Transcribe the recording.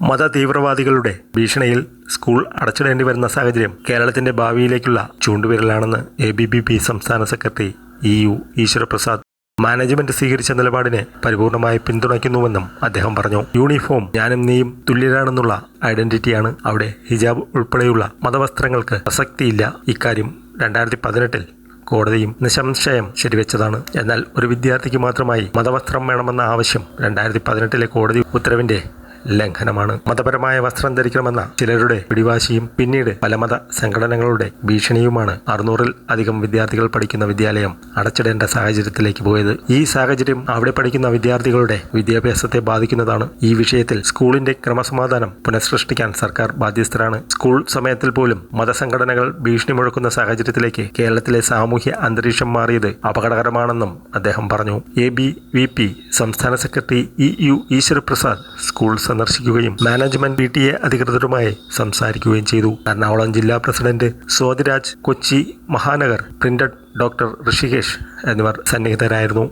മത തീവ്രവാദികളുടെ ഭീഷണിയിൽ സ്കൂൾ അടച്ചിടേണ്ടി വരുന്ന സാഹചര്യം കേരളത്തിന്റെ ഭാവിയിലേക്കുള്ള ചൂണ്ടുവിരലാണെന്ന് എ ബി ബി പി സംസ്ഥാന secretary E U Eeshwaraprasad management സ്വീകരിച്ച നിലപാടിനെ പരിപൂർണമായി പിന്തുണയ്ക്കുന്നുവെന്നും അദ്ദേഹം പറഞ്ഞു. യൂണിഫോം ഞാനും നീയും തുല്യരാണെന്നുള്ള ഐഡന്റിറ്റിയാണ് അവിടെ ഹിജാബ് ഉൾപ്പെടെയുള്ള മതവസ്ത്രങ്ങൾക്ക് പ്രസക്തിയില്ല. ഇക്കാര്യം രണ്ടായിരത്തി പതിനെട്ടിൽ കോടതിയും നിസംശയം ശരിവെച്ചതാണ്. എന്നാൽ ഒരു വിദ്യാർത്ഥിക്ക് മാത്രമായി മതവസ്ത്രം വേണമെന്ന ആവശ്യം രണ്ടായിരത്തി പതിനെട്ടിലെ കോടതി ഉത്തരവിന്റെ ലംഘനമാണ്. മതപരമായ വസ്ത്രം ധരിക്കണമെന്ന ചിലരുടെ പിടിവാശിയും പിന്നീട് പല മത സംഘടനകളുടെ ഭീഷണിയുമാണ് അറുന്നൂറിൽ അധികം വിദ്യാർത്ഥികൾ പഠിക്കുന്ന വിദ്യാലയം അടച്ചിടേണ്ട സാഹചര്യത്തിലേക്ക് പോയത്. ഈ സാഹചര്യം അവിടെ പഠിക്കുന്ന വിദ്യാർത്ഥികളുടെ വിദ്യാഭ്യാസത്തെ ബാധിക്കുന്നതാണ്. ഈ വിഷയത്തിൽ സ്കൂളിന്റെ ക്രമസമാധാനം പുനഃസൃഷ്ടിക്കാൻ സർക്കാർ ബാധ്യസ്ഥരാണ്. സ്കൂൾ സമയത്തിൽ പോലും മതസംഘടനകൾ ഭീഷണി മുഴക്കുന്ന സാഹചര്യത്തിലേക്ക് കേരളത്തിലെ സാമൂഹ്യ അന്തരീക്ഷം മാറിയത് അപകടകരമാണെന്നും അദ്ദേഹം പറഞ്ഞു. എ ബി വി പി സംസ്ഥാന secretary E U Eeshwaraprasad school സന്ദർശിക്കുകയും മാനേജ്മെന്റ് പി ടി എ അധികൃതരുമായി സംസാരിക്കുകയും ചെയ്തു. എറണാകുളം ജില്ലാ president Swathiraj Kochi Mahanagar printed doctor Rishikesh എന്നിവർ സന്നിഹിതരായിരുന്നു.